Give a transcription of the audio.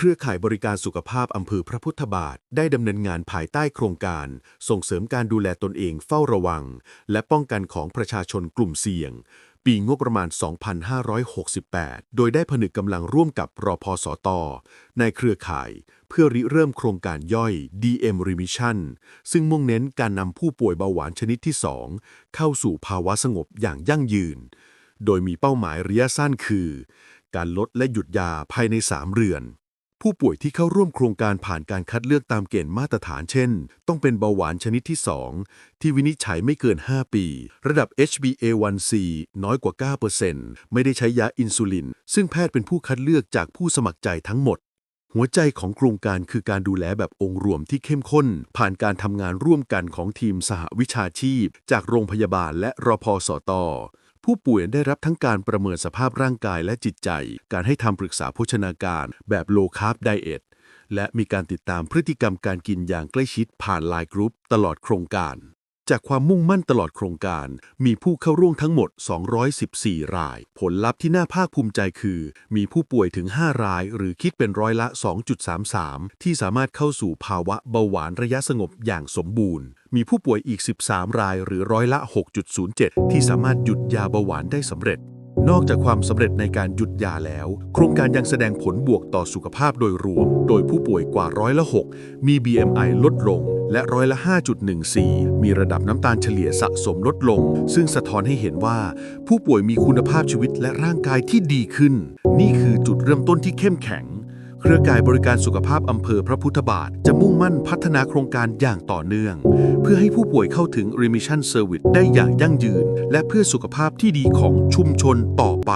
เครือข่ายบริการสุขภาพอำเภอพระพุทธบาท ได้ดำเนินงานภายใต้โครงการ ส่งเสริมการดูแลตนเองเฝ้าระวัง และป้องกันของประชาชนกลุ่มเสี่ยง ปีงบประมาณ 2568 โดยได้ผนึกกำลังร่วมกับรอพสตในเครือข่าย เพื่อริเริ่มโครงการย่อย DM Remission ซึ่งมุ่งเน้นการนำผู้ป่วยเบาหวานชนิดที่ 2 เข้าสู่ภาวะสงบอย่างยั่งยืน โดยมีเป้าหมายระยะสั้นคือ การลดและหยุดยาภายใน 3 เดือน ผู้ป่วยที่เข้าร่วมโครงการผ่านการคัดเลือกตามเกณฑ์มาตรฐานเช่น ต้องเป็นเบาหวานชนิดที่ 2 ที่วินิจฉัยไม่เกิน 5 ปี ระดับ HbA1c น้อยกว่า 9%ไม่ได้ใช้ยาอินซูลิน ซึ่งแพทย์เป็นผู้คัดเลือกจากผู้สมัครใจทั้งหมด หัวใจของโครงการคือการดูแลแบบองค์รวมที่เข้มข้น ผ่านการทำงานร่วมกันของทีมสหวิชาชีพ จากโรงพยาบาลและรพสต ผู้ป่วยได้รับทั้งการประเมินสภาพร่างกายและจิตใจ การให้ทำปรึกษาโภชนาการ แบบโลคาร์บไดเอทและมีการติดตามพฤติกรรมการกินอย่างใกล้ชิดผ่านไลน์กรุ๊ปตลอดโครงการ จากความมุ่งมั่นตลอดโครงการ มีผู้เข้าร่วมทั้งหมด 214 ราย ผลลัพธ์ที่น่าภาคภูมิใจคือ มีผู้ป่วยถึง 5 ราย หรือคิดเป็นร้อยละ 2.33 ที่สามารถเข้าสู่ภาวะเบาหวานระยะสงบอย่างสมบูรณ์ มีผู้ป่วยอีก 13 รายหรือร้อยละ 6.07 ที่สามารถหยุดยาเบาหวานได้สำเร็จ นอกจากความสำเร็จในการหยุดยาแล้ว โครงการยังแสดงผลบวกต่อสุขภาพโดยรวม โดยผู้ป่วยกว่าร้อยละ 6 มี BMI ลดลง และร้อยละ 5.14 มีระดับน้ำตาลเฉลี่ยสะสมลดลง ซึ่งสะท้อนให้เห็นว่า ผู้ป่วยมีคุณภาพชีวิตและร่างกายที่ดีขึ้น นี่คือจุดเริ่มต้นที่เข้มแข็ง เครือข่ายบริการสุขภาพอำเภอพระพุทธบาท จะมุ่งมั่นพัฒนาโครงการอย่างต่อเนื่อง เพื่อให้ผู้ป่วยเข้าถึง Remission Service ได้อย่างยั่งยืน และเพื่อสุขภาพที่ดีของชุมชนต่อไป